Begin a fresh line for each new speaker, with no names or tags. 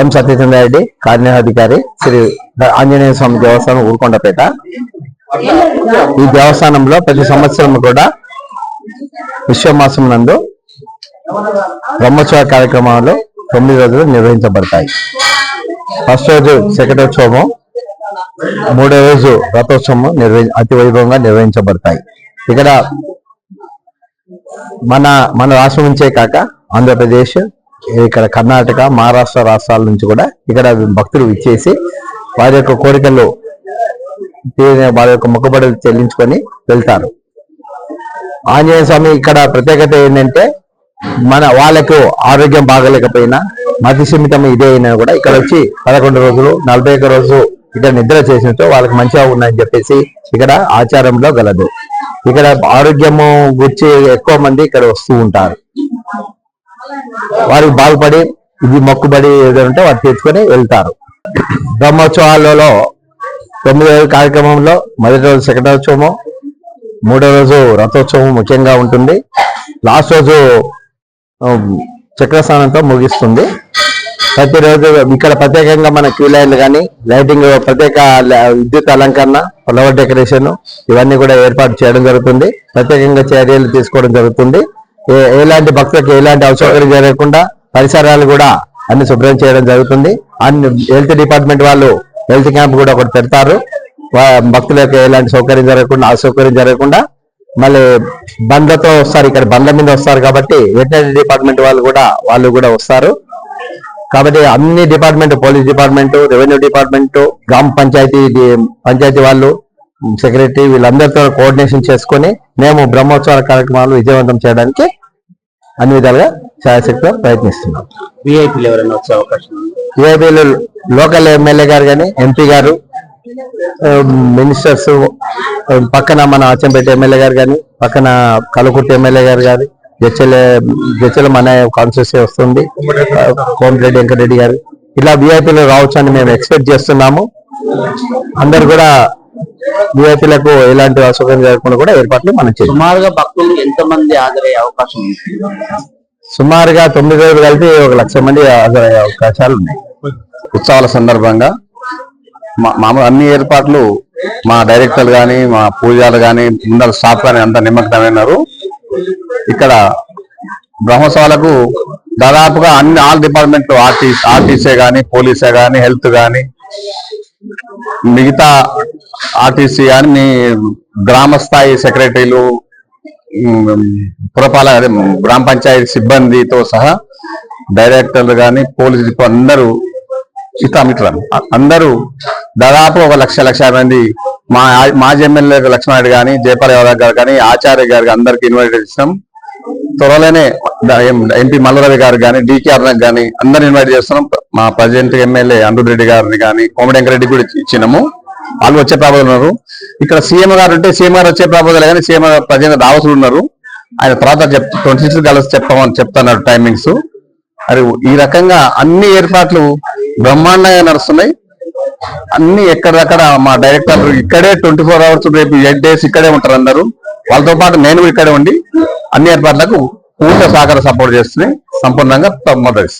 ఎం సత్యచంద్ర రెడ్డి కార్యాధికారి శ్రీ ఆంజనేయ స్వామి దేవస్థానం ఊరుకొండపేట. ఈ దేవస్థానంలో ప్రతి సంవత్సరం కూడా విశ్వమాసం నందు బ్రహ్మోత్సవ కార్యక్రమాలు తొమ్మిది రోజులు నిర్వహించబడతాయి. ఫస్ట్ రోజు శకటోత్సవము మూడో రోజు రథోత్సవం నిర్వహి అతి వైభవంగా నిర్వహించబడతాయి. ఇక్కడ మన మన రాష్ట్రం నుంచే కాక ఆంధ్రప్రదేశ్ ఇక్కడ కర్ణాటక మహారాష్ట్ర రాష్ట్రాల నుంచి కూడా ఇక్కడ భక్తులు ఇచ్చేసి వారి యొక్క కోరికలు వారి యొక్క మొక్కుబడులు చెల్లించుకొని వెళ్తారు. ఆంజనేయ స్వామి ఇక్కడ ప్రత్యేకత ఏంటంటే మన వాళ్ళకు ఆరోగ్యం బాగలేకపోయినా మతి ఇదే అయినా కూడా ఇక్కడ వచ్చి పదకొండు రోజులు నలభై ఒక్క రోజు ఇక్కడ నిద్ర చేసినట్టు వాళ్ళకి మంచిగా ఉన్నాయని చెప్పేసి ఇక్కడ ఆచారంలో గలదు. ఇక్కడ ఆరోగ్యము గురించి ఎక్కువ మంది ఇక్కడ వస్తూ ఉంటారు. వారికి బాగుపడి ఇది మొక్కుబడి ఏదంటే వారు తెచ్చుకొని వెళ్తారు. బ్రహ్మోత్సవాలలో తొమ్మిదో కార్యక్రమంలో మొదటి రోజు శకటోత్సవము మూడో రోజు రథోత్సవం ముఖ్యంగా ఉంటుంది. లాస్ట్ రోజు చక్రస్నానంతో ముగిస్తుంది. ప్రతిరోజు ఇక్కడ ప్రత్యేకంగా మన క్యూ లైన్లు కానీ లైటింగ్ ప్రత్యేక విద్యుత్ అలంకరణ ఫ్లవర్ డెకరేషన్ ఇవన్నీ కూడా ఏర్పాటు చేయడం జరుగుతుంది. ప్రత్యేకంగా చర్యలు తీసుకోవడం జరుగుతుంది. ఎలాంటి భక్తులకు ఎలాంటి అసౌకర్యం జరగకుండా పరిసరాలు కూడా అన్ని శుభ్రం చేయడం జరుగుతుంది. అన్ని హెల్త్ డిపార్ట్మెంట్ వాళ్ళు హెల్త్ క్యాంప్ కూడా ఒకటి పెడతారు. భక్తులకు ఎలాంటి సౌకర్యం జరగకుండా అసౌకర్యం జరగకుండా మళ్ళీ బండ్లతో వస్తారు ఇక్కడ బండ్ల మీద వస్తారు కాబట్టి వెటనరీ డిపార్ట్మెంట్ వాళ్ళు కూడా వాళ్ళు కూడా వస్తారు. కాబట్టి అన్ని department police department revenue department గ్రామ పంచాయతీ పంచాయతీ వాళ్ళు సెక్రటరీ వీళ్ళందరితో కోఆర్డినేషన్ చేసుకొని మేము బ్రహ్మోత్సవాల కార్యక్రమాలు విజయవంతం చేయడానికి అన్ని విధాలుగా శాయశక్తిగా ప్రయత్నిస్తున్నాం.
విఐపీలు ఎవరైనా వచ్చే అవకాశం
లోకల్ ఎమ్మెల్యే గారు కానీ ఎంపీ గారు మినిస్టర్స్ పక్కన మన అచ్చంపేట ఎమ్మెల్యే గారు కానీ పక్కన కలకుర్తి ఎమ్మెల్యే గారు కానీ జడ్చల జడ్చల మన కాన్స్టిట్యూన్సీ వస్తుంది కోమటిరెడ్డి వెంకటరెడ్డి గారు. ఇలా విఐపీలు రావచ్చు అని మేము ఎక్స్పెక్ట్ చేస్తున్నాము. అందరు కూడా విఐపీలకు ఎలాంటి అసౌకర్యం జరగకుండా కూడా ఏర్పాట్లు మనం చేస్తాం
సుమారుగా భక్తులు ఎంత మంది హాజరయ్యే అవకాశం ఉంది?
సుమారుగా తొమ్మిది రోజులు కలిపి ఒక లక్ష మంది హాజరయ్యే అవకాశాలు ఉన్నాయి.
ఉత్సవాల సందర్భంగా మా- మామూలు అన్ని ఏర్పాట్లు మా డైరెక్టర్లు కానీ మా పూజారులు కానీ ముందర స్టాఫ్ కానీ అంత నిమగ్నమైనారు ఇక్కడ బ్రహ్మోత్సవాలకు దాదాపుగా అన్ని ఆల్ డిపార్ట్మెంట్లు ఆర్టీ ఆర్టీసీ కానీ పోలీసే కానీ హెల్త్ కానీ మిగతా ఆర్టీసీ కానీ గ్రామ స్థాయి సెక్రటరీలు పురపాల పురపాలక గ్రామ పంచాయతీ సిబ్బందితో సహా డైరెక్టర్లు కానీ పోలీసు అందరూ ఇస్తాం అందరూ దాదాపు ఒక లక్ష లక్ష మంది మా మాజీ ఎమ్మెల్యే లక్ష్మణారెడ్డి కానీ జయపాల్ యాదవ్ గారు కానీ ఆచార్య గారు అందరికి ఇన్వైట్ చేస్తాం త్వరలోనే ఎంపీ మల్లరవి గారు కానీ డికే డికేఆర్ కానీ అందరిని ఇన్వైట్ చేస్తున్నాం. మా ప్రజెంట్ ఎమ్మెల్యే అనిరుద్ రెడ్డి గారిని కానీ కోమటి రెడ్డి కూడా ఇచ్చినాము. వాళ్ళు వచ్చే ప్రాబోధులు ఉన్నారు. ఇక్కడ సీఎం గారు ఉంటే సీఎం గారు వచ్చే ప్రాబోధులు కానీ సీఎం ప్రజెంట్ దావసులు ఉన్నారు. ఆయన తర్వాత చెప్ ట్వంటీ సిక్స్ కలిసి చెప్పమని చెప్తున్నారు టైమింగ్స్ అది ఈ రకంగా అన్ని ఏర్పాట్లు బ్రహ్మాండంగా నడుస్తున్నాయి. అన్ని ఎక్కడక్కడ మా డైరెక్టర్ ఇక్కడే ట్వంటీ ఫోర్ అవర్స్ రేపు ఎయిట్ డేస్ ఇక్కడే ఉంటారు అందరూ. వాళ్ళతో పాటు నేను ఇక్కడే ఉండి అన్ని ఏర్పాట్లకు పూర్తి సహకార సపోర్ట్ చేస్తున్నాయి. సంపూర్ణంగా మొదటి